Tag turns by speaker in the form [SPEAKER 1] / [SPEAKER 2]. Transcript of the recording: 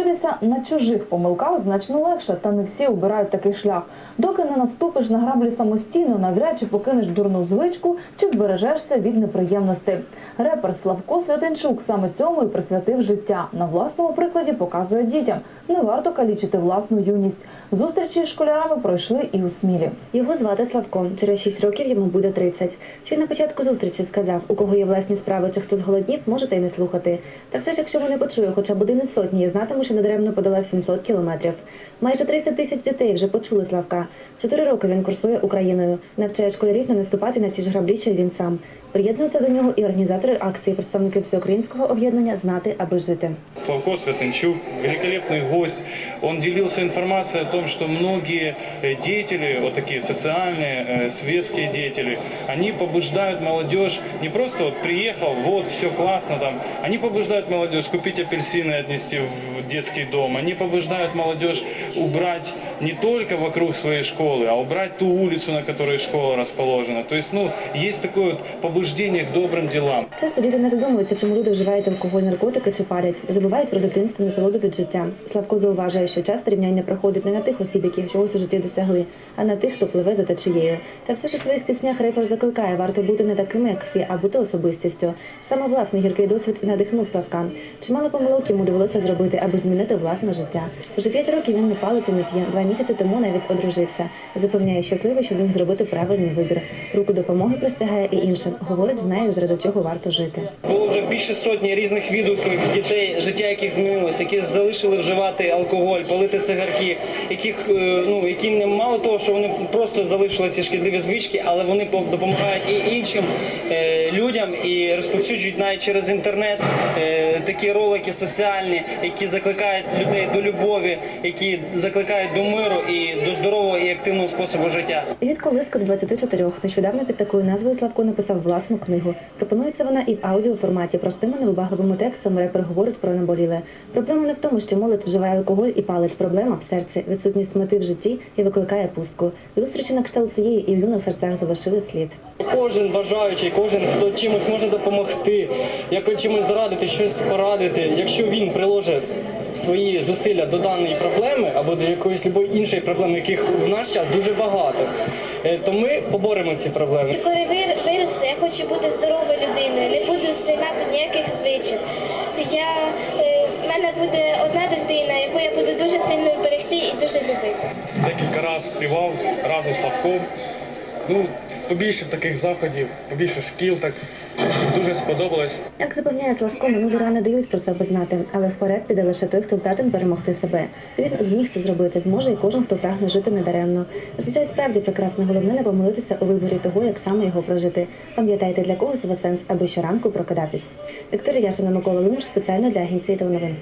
[SPEAKER 1] Вчитися на чужих помилках значно легше, та не всі обирають такий шлях. Доки не наступиш на граблі самостійно, навряд чи покинеш дурну звичку чи вбережешся від неприємностей. Репер Славко Святенчук саме цьому і присвятив життя. На власному прикладі показує дітям. Не варто калічити власну юність. Зустрічі з школярами пройшли і у Смілі.
[SPEAKER 2] Його звати Славко. Через 6 років йому буде 30. Ще й на початку зустрічі сказав, у кого є власні справи чи хто зголоднів, можете й не слухати. Та все ж, якщо вони почує хоча б один із сотні, знатиму, що недаремно подолав 700 кілометрів. Майже 30 тисяч дітей вже почули Славка. Чотири роки він курсує Україною, навчає школярів не наступати на ті ж граблі, що й він сам. Приєднуються до нього і організатори акції, представники всеукраїнського об'єднання Знати, аби жити.
[SPEAKER 3] Славко Святенчук, великолепный гость. Он делился информацией о том, что многие э, деятели, вот такие социальные, э, светские деятели, они побуждают молодежь не просто вот приехал, вот все классно там, они побуждают молодежь купить апельсины и отнести в детский дом, они побуждают молодежь убрать не только вокруг своей школы, а убрать ту улицу, на которой школа расположена. То есть, ну, есть такое вот побуждение к добрым делам.
[SPEAKER 2] Часто діти не задумуються, чому люди вживають алкоголь, наркотики чи палять, забувають про дитинство, насолоду від життя. Славко зауважує, що часто рівняння проходить не на тих осіб, які чогось у житті досягли, а на тих, хто пливе за течією. Та все ж у своїх піснях репер закликає варто бути не такими, як всі, а бути особистістю. Саме власний гіркий досвід надихнув Славка. Чимало помилок йому довелося зробити, аби змінити власне життя. Вже п'ять років він не палить і не п'є. Два місяці тому навіть одружився. Запевняє щасливий, що зміг зробити правильний вибір. Руку допомоги простягає і іншим. Говорить, знає, заради чого варто жити.
[SPEAKER 4] Було вже більше сотні різних відгуків дітей, життя яких змінилося, які залишили вживати алкоголь, палити цигарки, яких е, ну які не мало того, що вони просто залишили ці шкідливі звички, але вони по- допомагають і іншим е, людям і розповсюджують навіть через інтернет е, такі ролики соціальні, які закликають людей до любові, які закликають до миру і до здорового і активного способу життя.
[SPEAKER 2] Від колиска до 24. Нещодавно під такою назвою Славко написав власну книгу. Пропонується вона і в аудіоформаті. Простими невибагливими текстами репер говорить про наболіле. Проблема не в тому, що молодь вживає алкоголь і палить. Проблема в серці, відсутність мети в житті і викликає пустку. Зустрічі на кшталт цієї і в юних серцях залишили слід.
[SPEAKER 5] Кожен бажаючий, кожен, хто чимось може допомогти, як чимось зрадити, щось порадити, якщо він приложить свої зусилля до даної проблеми або до якоїсь любої іншої проблеми, яких в наш час дуже багато, е, то ми поборемо ці проблеми.
[SPEAKER 6] Коли я бути здоровою людиною, не буду сприймати ніяких звичок. Я, е, в мене буде одна дитина, яку я буду дуже сильно берегти і дуже любити.
[SPEAKER 3] Декілька разів співав разом з Славком. Ну, побільше таких заходів, побільше шкіл, так дуже сподобалось.
[SPEAKER 2] Як запевняє Славко, минулі рани дають про себе знати, але вперед піде лише той, хто здатен перемогти себе. Він зміг це зробити, зможе і кожен, хто прагне жити недаремно. Життя і справді прекрасне, головне не помилитися у виборі того, як саме його прожити. Пам'ятайте, для когось у вас сенс, аби щоранку прокидатись. Вікторія Яшина, Микола Лимуш спеціально для агенції та новин.